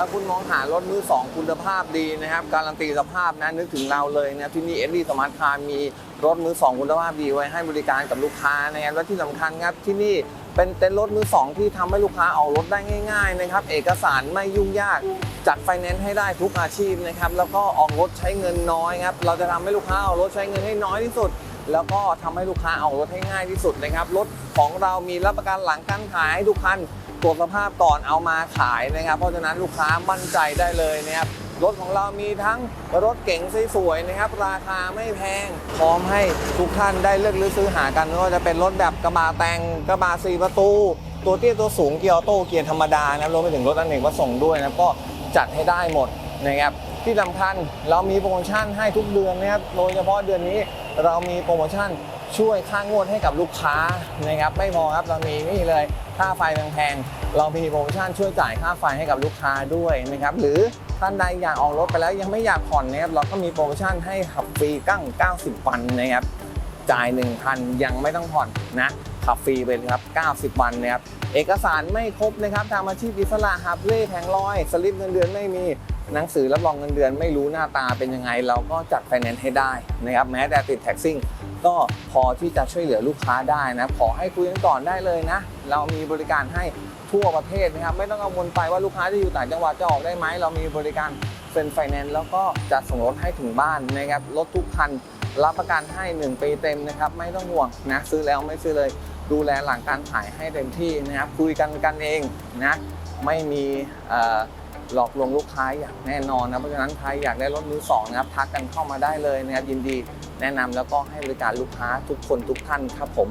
ถ้าคุณมองหารถมือสองคุณภาพดีนะครับ การันตีสภาพนะนึกถึงเราเลยนะที่นี่เอ็ดดี้สมาร์ทคาร์มีรถมือสองคุณภาพดีไว้ให้บริการกับลูกค้านะครับและที่สำคัญครับที่นี่เป็นเต็นท์รถมือสองที่ทำให้ลูกค้าออกรถได้ง่ายๆนะครับเอกสารไม่ยุ่งยากจัดไฟแนนซ์ให้ได้ทุกอาชีพนะครับแล้วก็ออกรถใช้เงินน้อยครับเราจะทำให้ลูกค้าออกรถใช้เงินให้น้อยที่สุด แล้วก็ทำให้ลูกค้าออกรถให้ง่ายที่สุดนะครับรถของเรามีรับประกันหลังการขายให้ทุกคัน ตรวจสภาพก่อนเอามาขายนะครับ เพราะฉะนั้นลูกค้ามั่นใจได้เลยนะครับรถของเรามีทั้งรถเก๋งสวยๆนะครับ ราคาไม่แพง พร้อมให้ทุกท่านได้เลือกหรือซื้อหากันไม่ว่าจะเป็นรถแบบกระบะแต่งกระบะสี่ประตู ตัวเตี้ยตัวสูงเกียร์ออโต้เกียร์ธรรมดานะครับรวมไปถึงรถอเนกประสงค์ด้วยนะก็จัดให้ได้หมดนะครับที่สำคัญเรามีโปรโมชั่นให้ทุกเดือนนะครับโดยเฉพาะเดือนนี้เรามีโปรโมชั่น ช่วยค่างวดให้กับลูกค้านะครับไม่พอครับเรามีนี่เลยค่าไฟแพงๆเรามีโปรโมชั่นช่วยจ่ายค่าไฟให้กับลูกค้าด้วยนะครับหรือท่านใดอยากออกรถไปแล้วยังไม่อยากผ่อนนะครับเราก็มีโปรโมชั่นให้ขับฟรีกั้ง 90 วันนะครับจ่าย 1,000 ยังไม่ต้องผ่อนนะขับฟรีไปเลยครับ 90 วันนะครับเอกสารไม่ครบนะครับทำอาชีพอิสระฮับเล่แผงลอย สลิปเงินเดือนไม่มี หนังสือรับรองเงินเดือนไม่รู้หน้าตาเป็นยังไง เราก็จัดไฟแนนซ์ให้ได้นะครับแม้แต่ติดแท็กซิ่งก็พอที่จะช่วยเหลือลูกค้าได้นะ ขอให้คุยกันก่อนได้เลยนะ เรามีบริการให้ทั่วประเทศนะครับ ไม่ต้องกังวลไปว่าลูกค้าที่อยู่ต่างจังหวัดจะออกได้ไหม เรามีบริการเป็นไฟแนนซ์แล้วก็จัดส่งรถให้ถึงบ้านนะครับ รถทุกคันรับประกันให้ 1 ปีเต็มนะครับ ไม่ต้องห่วงนะ ซื้อแล้วไม่ซื้อเลย ดูแลหลังการขายให้เต็มที่นะครับคุยกันกันเองนะไม่มีหลอกลวงลูกค้าอย่างแน่นอนนะเพราะฉะนั้นใครอยากได้รถมือสองนะครับทักกันเข้ามาได้เลยนะครับยินดีแนะนำแล้วก็ให้บริการลูกค้าทุกคนทุกท่านครับผม